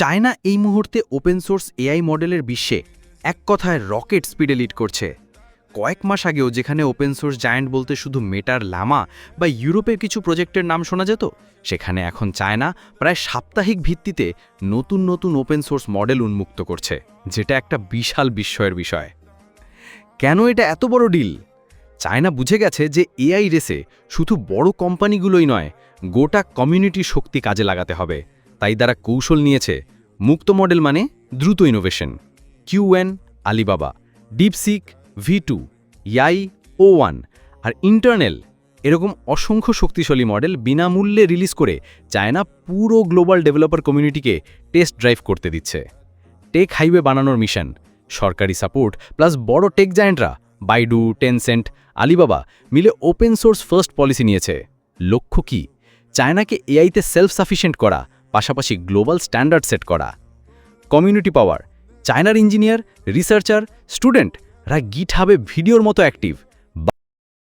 China এই মুহূর্তে open source AI মডেলের বিশ্বে এক কথায় রকেট স্পিডে লিড করছে। কয়েক মাস আগেও যেখানে ওপেন সোর্স জায়ান্ট বলতে শুধু মেটার লামা বা ইউরোপের কিছু প্রজেক্টের নাম শোনা যেত, সেখানে এখন চায়না প্রায় সাপ্তাহিক ভিত্তিতে নতুন নতুন ওপেন সোর্স মডেল উন্মুক্ত করছে, যেটা একটা বিশাল বিস্ময়ের বিষয়। কেন এটা এত বড় ডিল চায়না বুঝে গেছে যে এআই রেসে শুধু বড় কোম্পানিগুলোই নয়, গোটা কমিউনিটি শক্তি কাজে লাগাতে হবে। তাই তারা কৌশল নিয়েছে মুক্ত মডেল মানে দ্রুত innovation Qwen Alibaba DeepSeek V two ইয়াই ও ওয়ান আর ইন্টারনেল এরকম অসংখ্য শক্তিশালী মডেল বিনামূল্যে রিলিজ করে চায়না পুরো গ্লোবাল ডেভেলপার কমিউনিটিকে টেস্ট ড্রাইভ করতে দিচ্ছে। টেক হাইওয়ে বানানোর মিশন সরকারি সাপোর্ট প্লাস বড় টেক জায়েন্টরা বাইডু টেনসেন্ট আলিবাবা মিলে ওপেন সোর্স ফার্স্ট পলিসি নিয়েছে। লক্ষ্য কি? চায়নাকে এআইতে সেলফ সাফিসিয়েন্ট করা পাশাপাশি গ্লোবাল স্ট্যান্ডার্ড সেট করা। কমিউনিটি পাওয়ার, চায়নার ইঞ্জিনিয়ার, রিসার্চার স্টুডেন্টরা গিট হাবে ভিডিওর মতো অ্যাক্টিভ।